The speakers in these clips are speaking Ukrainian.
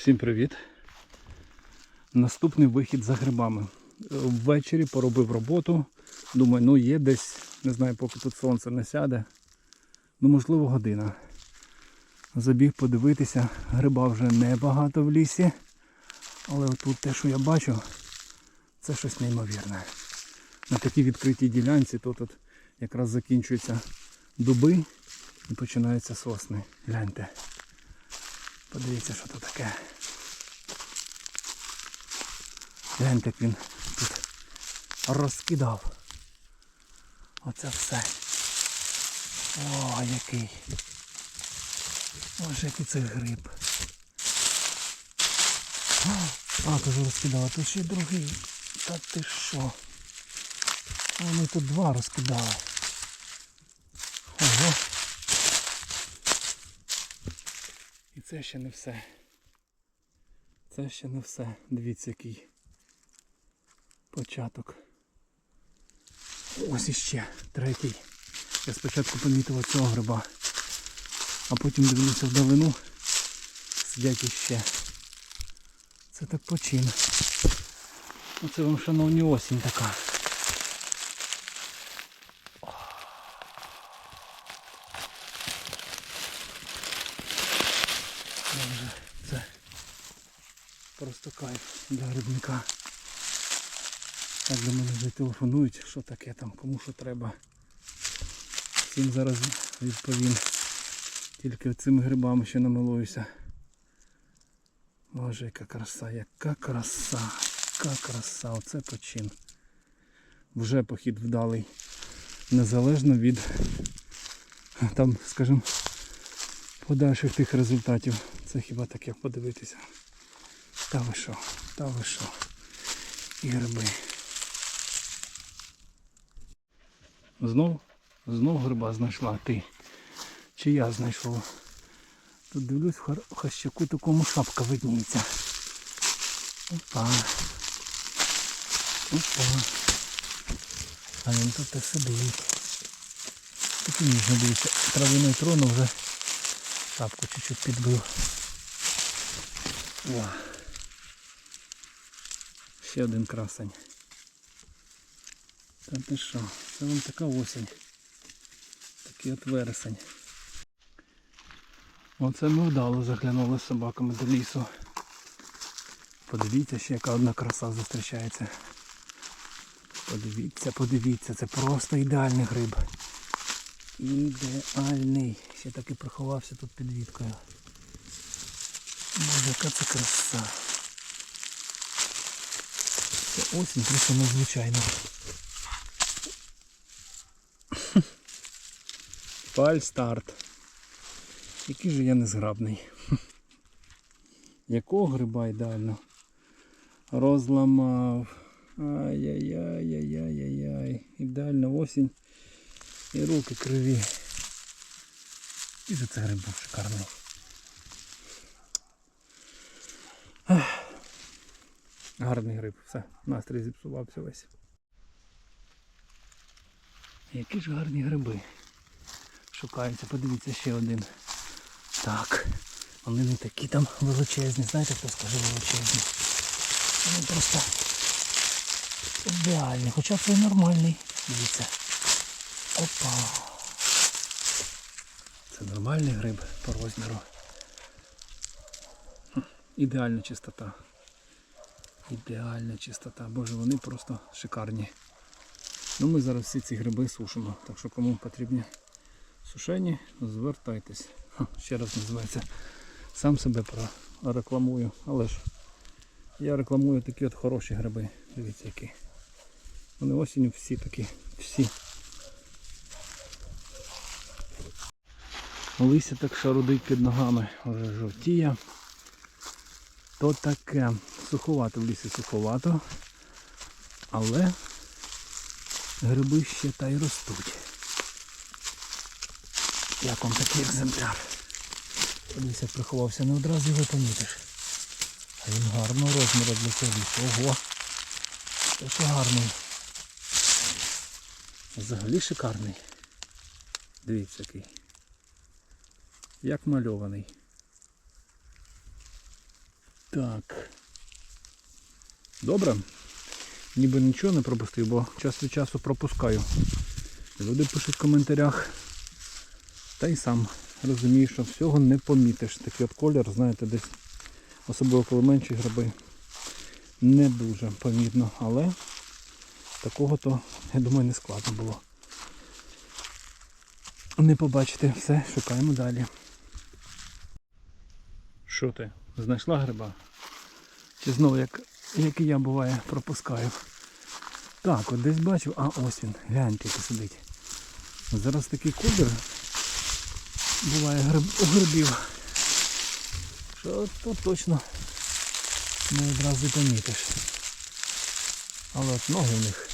Всім привіт. Наступний вихід за грибами. Е, Ввечері поробив роботу. Думаю, ну є десь, не знаю, поки тут сонце не сяде. Ну, можливо, година. Забіг подивитися, гриба вже небагато в лісі. Але отут те, що я бачу, це щось неймовірне. На такій відкритій ділянці тут от якраз закінчуються дуби і починаються сосни. Гляньте. Подивіться, що тут таке. Гляньте, як він тут розкидав. Оце все. О, який. Боже, який це гриб. А, тут розкидав, а тут ще й другий. Та ти що? Вони тут два розкидали. Ого. І це ще не все. Це ще не все. Дивіться який початок. Ось іще третій. Я спочатку помітив цього гриба, а потім дивлюся вдалину. Сидять іще. Це так почин. Оце вам шановні осінь така. Боже, це просто кайф для грибника. Так до мене вже телефонують, що таке там, кому що треба. Всім зараз відповім. Тільки цими грибами ще намилуюся. Боже, яка краса, яка краса, яка краса, оце почин. Вже похід вдалий. Незалежно від там, скажімо, подальших тих результатів. Це хіба таке подивитися. Та ви що, та ви що. І гриби. Знов, знов гриба знайшла ти. Чи я знайшов? Тут дивлюсь, в хащаку такому шапка видніється. Опа. Опа. А він тут і сидить. Такий ніжно дивіться. Травиною трону вже шапку чуть-чуть підбив. О. Ще один красень. Та ти що? Це вам така осінь. Такий от вересень. Оце ми вдало заглянули з собаками до лісу. Подивіться, ще яка одна краса зустрічається. Подивіться, подивіться, це просто ідеальний гриб. Ідеальний. Ще таки приховався тут під віткою. Боже, яка це краса. Це осінь просто надзвичайна. Фальстарт. Який же я незграбний. Якого гриба ідеально? Розламав. Ай-яй-яй-яй-яй-яй. Ідеальна осінь. І руки криві. І же це гриб був шикарний. Гарний гриб. Все, настрій зіпсувався весь. Які ж гарні гриби. Шукаються, подивіться ще один. Так. Вони не такі там величезні. Знаєте, хто скаже величезні? Вони просто ідеальні. Хоча це нормальний. Дивіться. Опа. Це нормальний гриб по розміру. Ідеальна чистота. Ідеальна чистота. Боже, вони просто шикарні. Ну ми зараз всі ці гриби сушимо. Так що кому потрібні сушені, звертайтесь. Ха, Ще раз називається. Сам себе прорекламую. Але ж я рекламую такі от хороші гриби. Дивіться які. Вони осінню всі такі. Всі. Листя так шарудить під ногами, вже жовтіє. То таке. Суховато в лісі суховато. Але гриби ще та й ростуть. Як вам такий екземпляр? Як приховався, не одразу його помітиш. А він гарного розміру для цього лісу. Ого! Це гарний. Взагалі шикарний. Дивіться який. Як мальований. Так. Добре. Ніби нічого не пропустив, бо час від часу пропускаю. Люди пишуть в коментарях. Та й сам розумію, що всього не помітиш. Такий от колір, знаєте, десь, особливо коли менші гриби, не дуже помітно, але такого то, я думаю, не складно було. Не побачите все, шукаємо далі. Що ти? Знайшла гриба? Чи знову, як, як і я буває, пропускаю? Так, от десь бачив, а ось він, гляньте, який сидить. Зараз такий колір буває гриб, у грибів. Що тут точно не одразу помітиш. Але от ноги в них.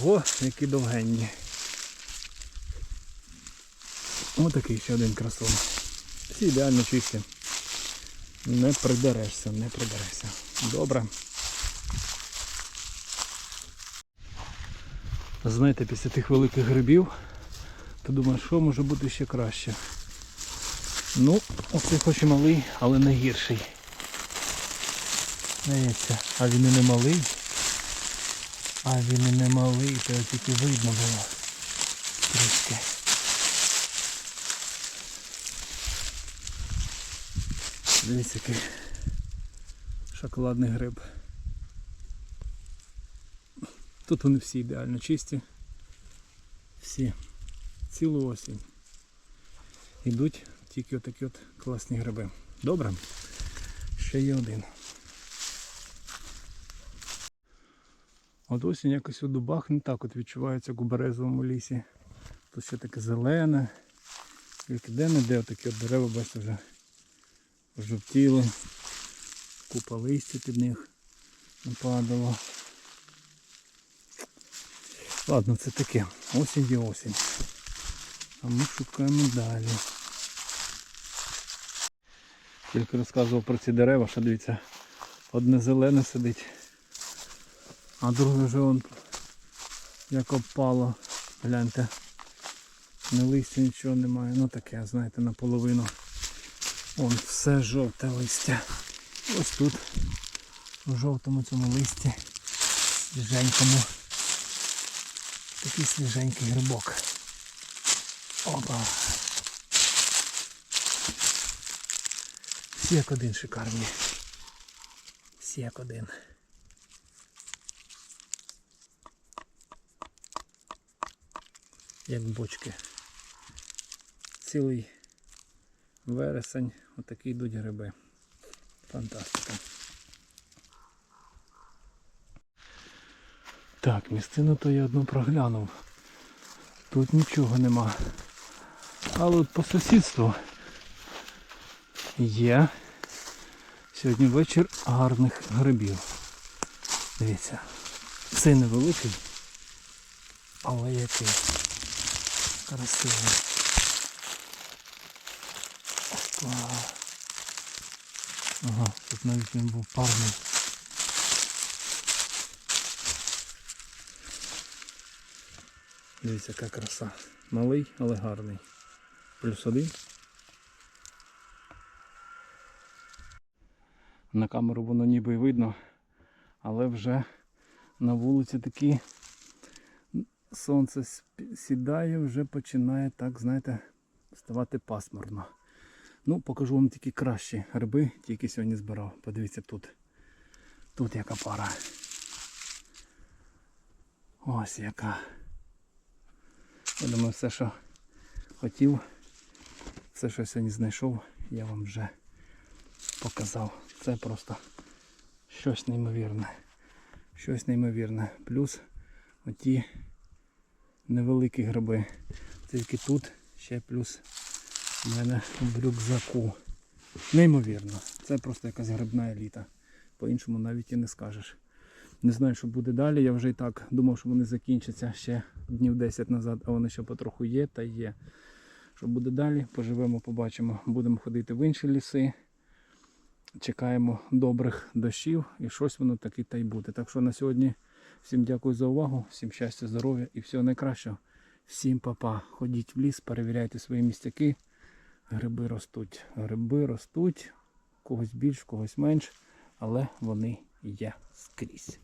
Ого, які довгенні. Ось такий ще один красун. Всі ідеально чисті. Не придерешся, не придерешся. Добре. Знаєте, після тих великих грибів, то думаєш, що може бути ще краще. Ну, оцей хоч і малий, але не гірший. Здається, а він і не малий. А він і не малий, то тільки видно було. Трішки. Дивіться, який шоколадний гриб. Тут вони всі ідеально чисті. Всі. Цілу осінь. Йдуть тільки отакі от класні гриби. Добре. Ще є один. От осінь якось у дубах не так от відчувається як у березовому лісі. Тут ще таке зелене. Тільки де-не-де отакі от дерева, бачите, вже жовтіли. Купа листя під них нападало. Ладно, це таке. Осінь є осінь. А ми шукаємо далі. Тільки розказував про ці дерева, що дивіться, одне зелене сидить, а друге вже он як опало. Гляньте. Не листя нічого немає. Ну таке, знаєте, наполовину. Вон все жовте листя. Ось тут у жовтому цьому листі свіженькому. Такий свіженький грибок. Опа. Всі як один шикарні. Всі як один. Як бочки. Цілий вересень. Отакі йдуть гриби. Фантастика. Так, місцину то я одну проглянув. Тут нічого нема. Але от по сусідству є сьогодні вечір гарних грибів. Дивіться. Цей невеликий, але який красивий. Ага, тут навіть він був парний. Дивіться, яка краса. Малий, але гарний. Плюс один. На камеру воно ніби й видно, але вже на вулиці такі сонце сідає, вже починає так, знаєте, ставати пасмурно. Ну, покажу вам тільки кращі гриби, ті, які сьогодні збирав. Подивіться тут. Тут яка пара. Ось яка. Я думаю, все, що хотів, все, що я сьогодні знайшов, я вам вже показав. Це просто щось неймовірне. Щось неймовірне. Плюс оті невеликі гриби. Тільки тут ще плюс у мене в рюкзаку. Неймовірно. Це просто якась грибна еліта. По-іншому навіть і не скажеш. Не знаю, що буде далі. Я вже і так думав, що вони закінчаться ще днів 10 назад, а вони ще потроху є та є. Що буде далі? Поживемо, побачимо. Будемо ходити в інші ліси. Чекаємо добрих дощів і щось воно таки та й буде. Так що на сьогодні всім дякую за увагу, всім щастя, здоров'я і всього найкращого. Всім папа. Ходіть в ліс, перевіряйте свої містяки. Гриби ростуть. Гриби ростуть. когось більш, когось менш, але вони є скрізь.